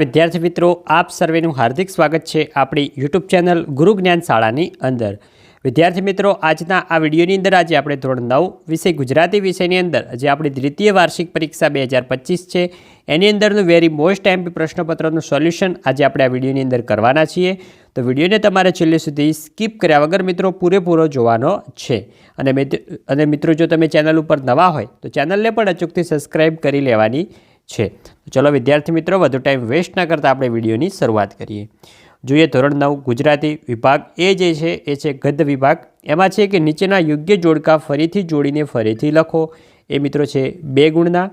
વિદ્યાર્થી મિત્રો, આપ સર્વેનું હાર્દિક સ્વાગત છે આપણી યુટ્યુબ ચેનલ ગુરુ જ્ઞાન શાળાની અંદર. વિદ્યાર્થી મિત્રો, આજના આ વિડીયોની અંદર આજે આપણે ધોરણ નવ વિષય ગુજરાતી વિષયની અંદર, જે આપણી દ્વિતીય વાર્ષિક પરીક્ષા બે હજાર પચીસ છે, એની અંદરનું વેરી મોસ્ટ એમપી પ્રશ્નપત્રનું સોલ્યુશન આજે આપણે આ વિડીયોની અંદર કરવાના છીએ. તો વિડીયોને તમારે છેલ્લે સુધી સ્કીપ કર્યા વગર મિત્રો, પૂરેપૂરો જોવાનો છે. અને અને મિત્રો, જો તમે ચેનલ ઉપર નવા હોય, તો ચેનલને પણ અચૂકથી સબસ્ક્રાઈબ કરી લેવાની છે. ચલો વિદ્યાર્થી મિત્રો, વધુ ટાઈમ વેસ્ટ ના કરતાં આપણે વિડીયોની શરૂઆત કરીએ. જોઈએ ધોરણ નવ, ગુજરાતી વિભાગ એ જે છે, એ છે ગદ્ય વિભાગ. એમાં છે કે નીચેના યોગ્ય જોડકા ફરીથી જોડીને ફરીથી લખો. એ મિત્રો છે બે ગુણના.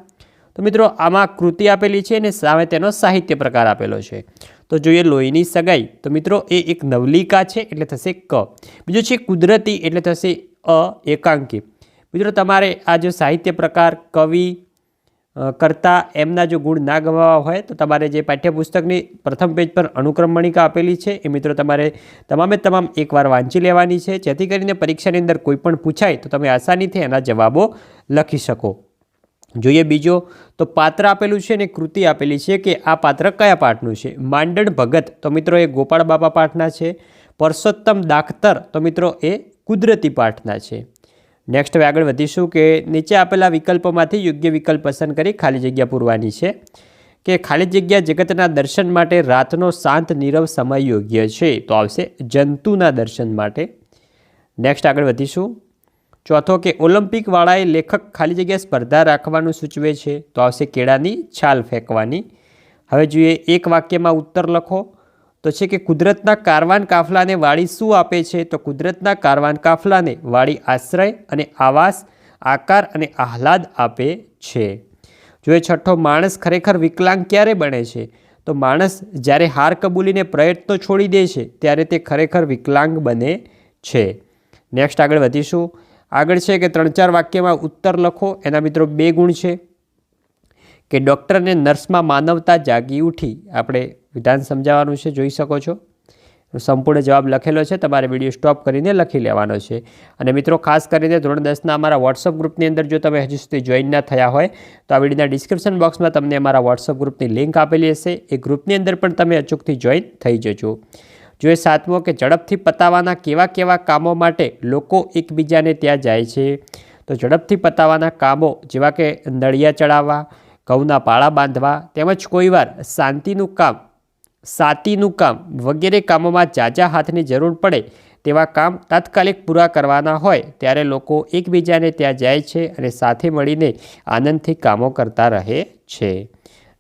તો મિત્રો, આમાં કૃતિ આપેલી છે અને સામે તેનો સાહિત્ય પ્રકાર આપેલો છે. તો જોઈએ લોહીની સગાઈ. તો મિત્રો, એ એક નવલિકા છે, એટલે થશે ક. બીજું છે કુદરતી, એટલે થશે અ, એકાંકી. મિત્રો, તમારે આ જો સાહિત્ય પ્રકાર, કવિ કરતાં એમના જો ગુણ ના ગવાવા હોય તો તમારે જે પાઠ્યપુસ્તકની પ્રથમ પેજ પર અનુક્રમણિકા આપેલી છે. એ મિત્રો તમારે તમામે તમામ એકવાર વાંચી લેવાની છે. જેથી કરીને પરીક્ષાની અંદર કોઈ પણ પૂછાય તો તમે આસાનીથી એના જવાબો લખી શકો. જોઈએ બીજો, તો પાત્ર આપેલું છે અને કૃતિ આપેલી છે કે આ પાત્ર કયા પાઠનું છે? માંડણ ભગત, તો મિત્રો એ ગોપાળ બાપા પાઠના છે. પરસોત્તમ દાખતર, તો મિત્રો એ કુદરતી પાઠના છે. નેક્સ્ટ હવે આગળ વધીશું કે નીચે આપેલા વિકલ્પોમાંથી યોગ્ય વિકલ્પ પસંદ કરી ખાલી જગ્યા પૂરવાની છે. કે ખાલી જગ્યા જગતના દર્શન માટે રાતનો શાંત નીરવ સમય યોગ્ય છે તો આવશે જંતુના દર્શન માટે. નેક્સ્ટ આગળ વધીશું. ચોથો કે ઓલિમ્પિકવાળાએ લેખક ખાલી જગ્યા સ્પર્ધા રાખવાનું સૂચવે છે તો આવશે કેળાની છાલ ફેંકવાની. હવે જોઈએ એક વાક્યમાં ઉત્તર લખો. તો છે કે કુદરતના કારવાન કાફલાને વાળી શું આપે છે? તો કુદરતના કારવાન કાફલાને વાળી આશ્રય અને આવાસ, આકાર અને આહલાદ આપે છે. જો એ છઠ્ઠો માણસ ખરેખર વિકલાંગ ક્યારે બને છે? તો માણસ જ્યારે હાર કબૂલીને પ્રયત્નો છોડી દે છે, ત્યારે તે ખરેખર વિકલાંગ બને છે. નેક્સ્ટ આગળ વધીશું. આગળ છે કે ત્રણ ચાર વાક્યમાં ઉત્તર લખો. એના મિત્રો બે ગુણ છે કે ડૉક્ટરને નર્સમાં માનવતા જાગી ઉઠી. આપણે વિધાન સમજાવવાનું છે, જોઈ શકો છો. સંપૂર્ણ જવાબ લખેલો છે, તમારે વીડિયો સ્ટોપ કરીને લખી લેવાનો છે. અને મિત્રો, ખાસ કરીને ધોરણ દસના અમારા વોટ્સઅપ ગ્રુપની અંદર જો તમે હજુ સુધી જોઈન ના થયા હોય, તો આ વિડીયોના ડિસ્ક્રિપ્શન બોક્સમાં તમને અમારા વોટ્સઅપ ગ્રુપની લિંક આપેલી હશે. એ ગ્રુપની અંદર પણ તમે અચૂકથી જોઈન થઈ જજો. જો એ સાતમો કે ઝડપથી પતાવવાના કેવા કેવા કામો માટે લોકો એકબીજાને ત્યાં જાય છે, તો ઝડપથી પતાવવાના કામો જેવા કે નળિયા ચડાવવા, ઘઉંના પાળા બાંધવા, તેમજ કોઈવાર શાંતિનું કામ સાતીનું કામ વગેરે કામોમાં જાજા હાથની જરૂર પડે તેવા કામ તાત્કાલિક પૂરા કરવાના હોય ત્યારે લોકો એકબીજાને ત્યાં જાય છે અને સાથે મળીને આનંદથી કામો કરતા રહે છે.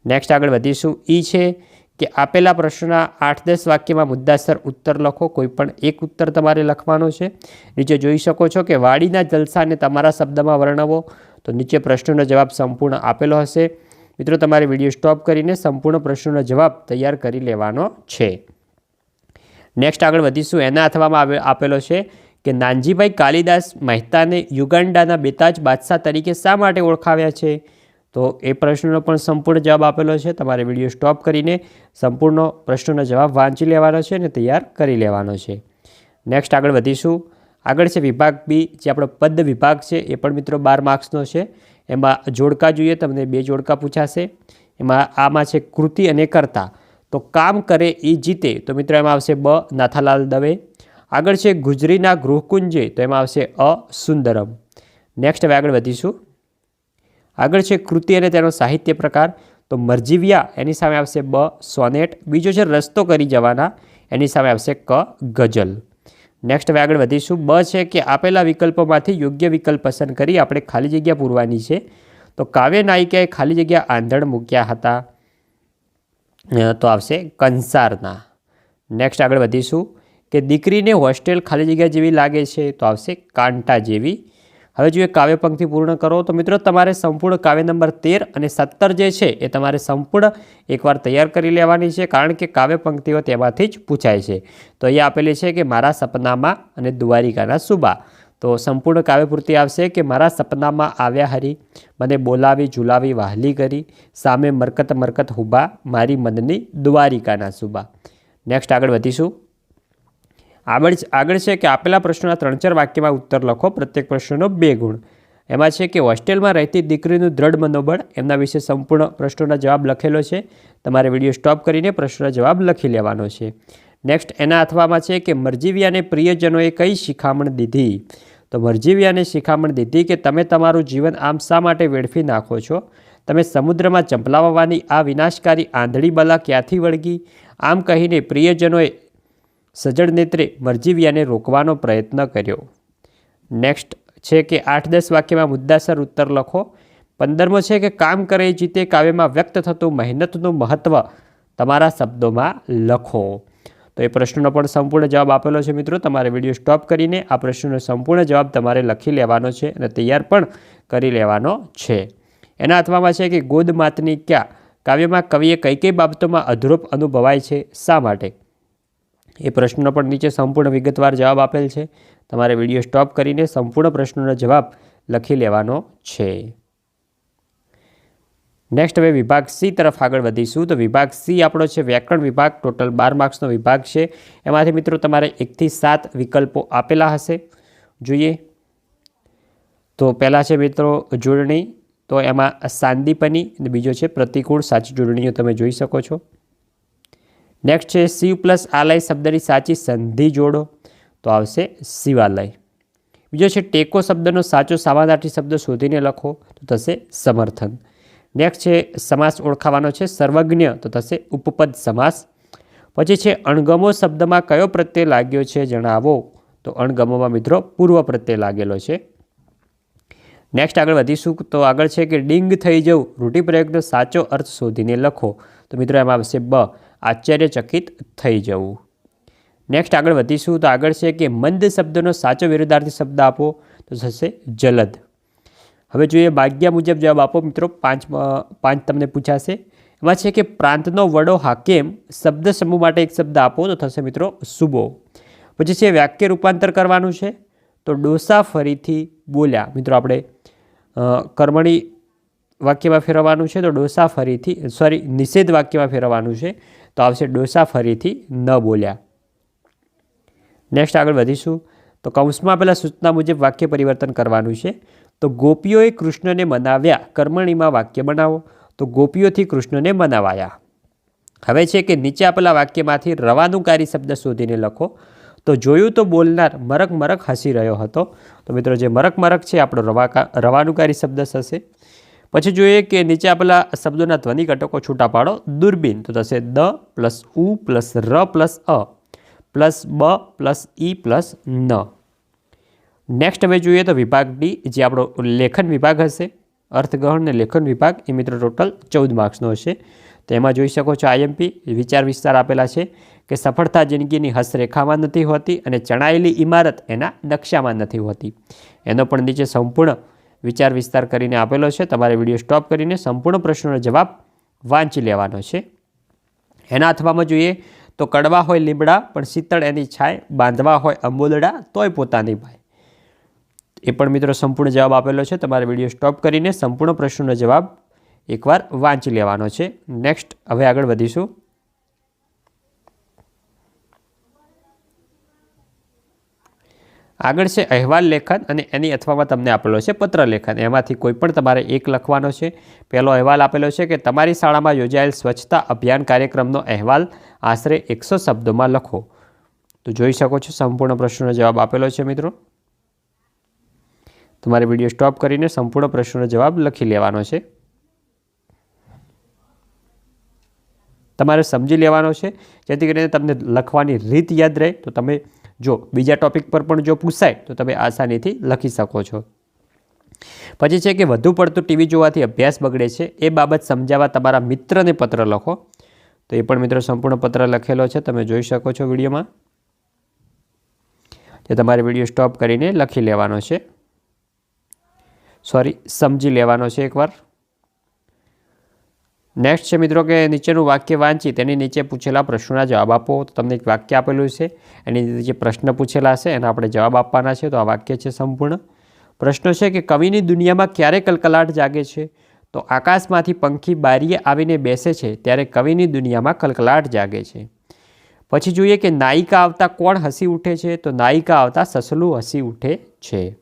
નેક્સ્ટ આગળ વધીશું. ઈ છે કે આપેલા પ્રશ્નના આઠ દસ વાક્યમાં મુદ્દાસર ઉત્તર લખો. કોઈ પણ એક ઉત્તર તમારે લખવાનો છે. નીચે જોઈ શકો છો કે વાડીના જલસાને તમારા શબ્દમાં વર્ણવો. તો નીચે પ્રશ્નનો જવાબ સંપૂર્ણ આપેલો હશે. મિત્રો, તમારે વીડિયો સ્ટોપ કરીને સંપૂર્ણ પ્રશ્નનો જવાબ તૈયાર કરી લેવાનો છે. નેક્સ્ટ આગળ વધીશું. એના અથવામાં આપેલો છે કે નાનજીભાઈ કાલિદાસ મહેતાને યુગાન્ડાના બેતાજ બાદશાહ તરીકે શા માટે ઓળખાવ્યા છે? તો એ પ્રશ્નનો પણ સંપૂર્ણ જવાબ આપેલો છે. તમારે વીડિયો સ્ટોપ કરીને સંપૂર્ણ પ્રશ્નનો જવાબ વાંચી લેવાનો છે અને તૈયાર કરી લેવાનો છે. નેક્સ્ટ આગળ વધીશું. આગળ છે વિભાગ બી, જે આપણો પદ વિભાગ છે, એ પણ મિત્રો બાર માર્ક્સનો છે. એમાં જોડકા જોઈએ, તમને બે જોડકા પૂછાશે. એમાં આમાં છે કૃતિ અને કર્તા. તો કામ કરે એ જીતે, તો મિત્રો એમાં આવશે બ, નાથાલાલ દવે. આગળ છે ગુજરીના ગૃહકુંજે, તો એમાં આવશે અ, સુંદરમ. નેક્સ્ટ હવે આગળ વધીશું. આગળ છે કૃતિ અને તેનો સાહિત્ય પ્રકાર. તો મરજીવિયા, એની સામે આવશે બ, સોનેટ. બીજો છે રસ્તો કરી જવાના, એની સામે આવશે ક, ગઝલ. નેક્સ્ટ હવે આગળ વધીશું. બ છે કે આપેલા વિકલ્પોમાંથી યોગ્ય વિકલ્પ પસંદ કરી આપણે ખાલી જગ્યા પૂરવાની છે. તો કાવ્ય નાયિકાએ ખાલી જગ્યા આંધણ મૂક્યા હતા. તો આવશે કંસારના. નેક્સ્ટ આગળ વધીશું કે દીકરીને હોસ્ટેલ ખાલી જગ્યા જેવી લાગે છે તો આવશે કાંટા જેવી. હવે જોઈએ કાવ્ય પંક્તિ પૂર્ણ કરો, તો મિત્રો તમારે સંપૂર્ણ કાવ્ય નંબર તેર અને સત્તર જે છે, એ તમારે સંપૂર્ણ એકવાર તૈયાર કરી લેવાની છે, કારણ કે કાવ્ય પંક્તિઓ તેમાંથી જ પૂછાય છે. તો અહીંયા આપેલી છે કે મારા સપનામાં અને દ્વારિકાના સુબા. તો સંપૂર્ણ કાવ્યપૂર્તિ આવશે કે મારા સપનામાં આવ્યા હરી, મને બોલાવી, ઝુલાવી, વાહલી કરી, સામે મરકત મરકત હુબા, મારી મનની દ્વારિકાના સુબા. નેક્સ્ટ આગળ વધીશું. આગળ આગળ છે કે આપેલા પ્રશ્નોના ત્રણ ચાર વાક્યમાં ઉત્તર લખો, પ્રત્યેક પ્રશ્નનો બે ગુણ. એમાં છે કે હોસ્ટેલમાં રહેતી દીકરીનું દ્રઢ મનોબળ એમના વિશે સંપૂર્ણ પ્રશ્નોના જવાબ લખેલો છે. તમારે વીડિયો સ્ટોપ કરીને પ્રશ્નનો જવાબ લખી લેવાનો છે. નેક્સ્ટ, એના અથવામાં છે કે મરજીવિયાને પ્રિયજનોએ કઈ શિખામણ દીધી? તો મરજીવિયાને શિખામણ દીધી કે તમે તમારું જીવન આમ શા માટે વેડફી નાખો છો? તમે સમુદ્રમાં ચંપલાવવાની આ વિનાશકારી આંધળી બલા ક્યાંથી વળગી? આમ કહીને પ્રિયજનોએ સજળ નેત્રે મરજીવિયાને રોકવાનો પ્રયત્ન કર્યો. નેક્સ્ટ છે કે આઠ દસ વાક્યમાં મુદ્દાસર ઉત્તર લખો. પંદરમો છે કે કામ કરે જીતે કાવ્યમાં વ્યક્ત થતું મહેનતનું મહત્ત્વ તમારા શબ્દોમાં લખો. તો એ પ્રશ્નનો પણ સંપૂર્ણ જવાબ આપેલો છે મિત્રો. તમારે વીડિયો સ્ટોપ કરીને આ પ્રશ્નનો સંપૂર્ણ જવાબ તમારે લખી લેવાનો છે અને તૈયાર પણ કરી લેવાનો છે. એના અથવામાં છે કે ગોદ માતની ક્યાં કાવ્યમાં કવિએ કઈ કઈ બાબતોમાં અધૂરપ અનુભવાય છે? શા માટે? એ પ્રશ્નનો પણ નીચે સંપૂર્ણ વિગતવાર જવાબ આપેલ છે. તમારે વીડિયો સ્ટોપ કરીને સંપૂર્ણ પ્રશ્નોનો જવાબ લખી લેવાનો છે. નેક્સ્ટ હવે વિભાગ સી તરફ આગળ વધીશું. તો વિભાગ સી આપણો છે વ્યાકરણ વિભાગ. ટોટલ બાર માર્ક્સનો વિભાગ છે. એમાંથી મિત્રો તમારે એકથી સાત વિકલ્પો આપેલા હશે. જોઈએ. તો પહેલાં છે મિત્રો જોડણી. તો એમાં સાંદીપની અને બીજો છે પ્રતિકૂળ સાચી જોડણીઓ તમે જોઈ શકો છો. નેક્સ્ટ છે શિવ પ્લસ આલય શબ્દની સાચી સંધિ જોડો. તો આવશે શિવાલય. બીજો છે ટેકો શબ્દનો સાચો સામાનાર્થી શબ્દ શોધીને લખો, તો થશે સમર્થન. નેક્સ્ટ છે સમાસ ઓળખાવાનો છે સર્વજ્ઞ, તો થશે ઉપપદ સમાસ. પછી છે અણગમો શબ્દમાં કયો પ્રત્યય લાગ્યો છે જણાવો. તો અણગમોમાં મિત્રો પૂર્વ પ્રત્યય લાગેલો છે. નેક્સ્ટ આગળ વધીશું, તો આગળ છે કે ડિંગ થઈ જવું. રૂઢિપ્રયોગનો સાચો અર્થ શોધીને લખો. તો મિત્રો એમાં આવશે બ. આશ્ચર્યચકિત થઈ જવું. નેક્સ્ટ આગળ વધીશું તો આગળ છે કે મંદ શબ્દનો સાચો વિરુદ્ધાર્થી શબ્દ આપો તો થશે જલદ. હવે જોઈએ ભાગ્યા મુજબ જવાબ આપો મિત્રો, પાંચ પાંચ તમને પૂછાશે. એમાં છે કે પ્રાંતનો વડો હાકેમ શબ્દ સમૂહ માટે એક શબ્દ આપો તો થશે મિત્રો સુબો. પછી છે વાક્ય રૂપાંતર કરવાનું છે તો ડોસા ફરીથી બોલ્યા. મિત્રો આપણે કર્મણી વાક્યમાં ફેરવવાનું છે, તો ડોસા ફરીથી સોરી નિષેધ વાક્યમાં ફેરવવાનું છે, તો આવશે ડોસા ફરીથી ન બોલ્યા. નેક્સ્ટ આગળ વધીશું. તો કૌંસમાં આપેલા સૂચના મુજબ વાક્ય પરિવર્તન કરવાનું છે. તો ગોપીઓએ કૃષ્ણને મનાવ્યા, કર્મણીમાં વાક્ય બનાવો. તો ગોપીઓથી કૃષ્ણને મનાવાયા. હવે છે કે નીચે આપેલા વાક્યમાંથી રવાનુકારી શબ્દ શોધીને લખો. તો જોયું તો બોલનાર મરક મરક હસી રહ્યો હતો. તો મિત્રો, જે મરક મરક છે, આપણો રવાકા, રવાનુકારી શબ્દ થશે પછી જોઈએ કે નીચે આપેલા શબ્દોના ધ્વનિ ઘટકો છૂટા પાડો. દૂરબીન તો થશે દ પ્લસ ઉ પ્લસ ર પ્લસ અ પ્લસ બ પ્લસ ઈ પ્લસ ન. નેક્સ્ટ હવે જોઈએ તો વિભાગ ડી જે આપણો લેખન વિભાગ હશે. અર્થગ્રહણ ને લેખન વિભાગ, એ મિત્રો ટોટલ ચૌદ માર્ક્સનો હશે. તો એમાં જોઈ શકો છો આઈએમપી વિચાર વિસ્તાર આપેલા છે કે સફળતા જિંદગીની હસ્તરેખામાં નથી હોતી અને ચણાયેલી ઇમારત એના નકશામાં નથી હોતી. એનો પણ નીચે સંપૂર્ણ વિચાર વિસ્તાર કરીને આપેલો છે. તમારે વીડિયો સ્ટોપ કરીને સંપૂર્ણ પ્રશ્નોનો જવાબ વાંચી લેવાનો છે. એના અથવામાં જોઈએ તો કડવા હોય લીમડા, પણ શીતળ એની છાય, બાંધવા હોય અંબોદડા, તોય પોતાની ભાઈ એ પણ મિત્રો સંપૂર્ણ જવાબ આપેલો છે. તમારે વીડિયો સ્ટોપ કરીને સંપૂર્ણ પ્રશ્નોનો જવાબ એકવાર વાંચી લેવાનો છે. નેક્સ્ટ, હવે આગળ વધીશું. આગળ છે અહેવાલ લેખન અને એની અથવામાં તમને આપેલો છે પત્ર લેખન એમાંથી કોઈ પણ તમારે એક લખવાનો છે. પહેલો અહેવાલ આપેલો છે કે તમારી શાળામાં યોજાયેલ સ્વચ્છતા અભિયાન કાર્યક્રમનો અહેવાલ આશરે એકસો શબ્દોમાં લખો. તો જોઈ શકો છો સંપૂર્ણ પ્રશ્નનો જવાબ આપેલો છે મિત્રો. તમારે વીડિયો સ્ટોપ કરીને સંપૂર્ણ પ્રશ્નનો જવાબ લખી લેવાનો છે. તમારે સમજી લેવાનો છે. જેથી કરીને તમને લખવાની રીત યાદ રહે. તો તમે જો બીજા ટોપિક પર પણ જો પૂછાય, તો તમે આસાનીથી લખી શકો છો. પછી છે કે વધુ પડતું ટીવી જોવાથી અભ્યાસ બગડે છે. એ બાબત સમજાવવા તમારા મિત્રને પત્ર લખો. તો એ પણ મિત્રો સંપૂર્ણ પત્ર લખેલો છે. તમે જોઈ શકો છો વિડીયોમાં. જે તમારે વીડિયો સ્ટોપ કરીને લખી લેવાનો છે. સોરી સમજી લેવાનો છે એકવાર. નેક્સ્ટ છે મિત્રો કે નીચેનું વાક્ય વાંચી તેની નીચે પૂછેલા પ્રશ્નોના જવાબ આપો. તો તમને એક વાક્ય આપેલું છે. એની નીચે પ્રશ્ન પૂછેલા છે, એના આપણે જવાબ આપવાના છે. તો આ વાક્ય છે સંપૂર્ણ. પ્રશ્નો છે કે કવિની દુનિયામાં ક્યારે કલકલાટ જાગે છે? તો આકાશમાંથી પંખી બારીએ આવીને બેસે છે, ત્યારે કવિની દુનિયામાં કલકલાટ જાગે છે. પછી જોઈએ કે નાયિકા આવતા કોણ હસી ઉઠે છે? તો નાયિકા આવતા સસલું હસી ઉઠે છે.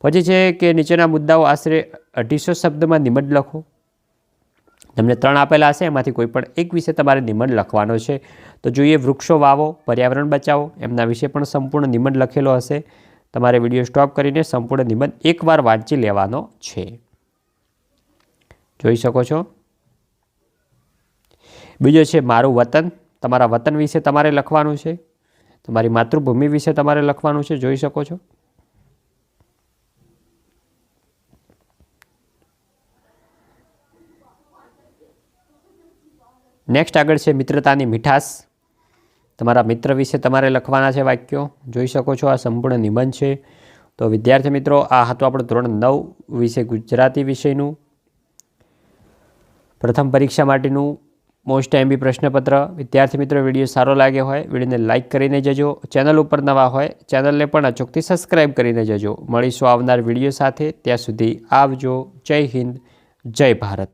પછી છે કે નીચેના મુદ્દાઓ આશરે અઢીસો શબ્દમાં નિબંધ લખો. તમને ત્રણ આપેલા હશે, એમાંથી કોઈ પણ એક વિશે તમારે નિબંધ લખવાનો છે. તો જોઈએ, વૃક્ષો વાવો, પર્યાવરણ બચાવો, એમના વિશે પણ સંપૂર્ણ નિબંધ લખેલો હશે. તમારે વીડિયો સ્ટોપ કરીને સંપૂર્ણ નિબંધ એકવાર વાંચી લેવાનો છે. જોઈ શકો છો? બીજો છે, મારું વતન. તમારા વતન વિશે તમારે લખવાનું છે. તમારી માતૃભૂમિ વિશે તમારે લખવાનું છે. જોઈ શકો છો? નેક્સ્ટ આગળ છે મિત્રતાની મીઠાશ. તમારા મિત્ર વિશે તમારે લખવાના છે વાક્યો. જોઈ શકો છો આ સંપૂર્ણ નિબંધ છે. તો વિદ્યાર્થી મિત્રો, આ હતું આપણું ધોરણ નવ વિશે ગુજરાતી વિષયનું. પ્રથમ પરીક્ષા માટેનું મોસ્ટ એમબી પ્રશ્નપત્ર. વિદ્યાર્થી મિત્રો, વીડિયો સારો લાગ્યો હોય, વિડીયોને લાઇક કરીને જજો. ચેનલ ઉપર નવા હોય, ચેનલને પણ અચૂકથી સબસ્ક્રાઈબ કરીને જજો. મળીશું આવનાર વીડિયો સાથે. ત્યાં સુધી આવજો. જય હિન્દ, જય ભારત.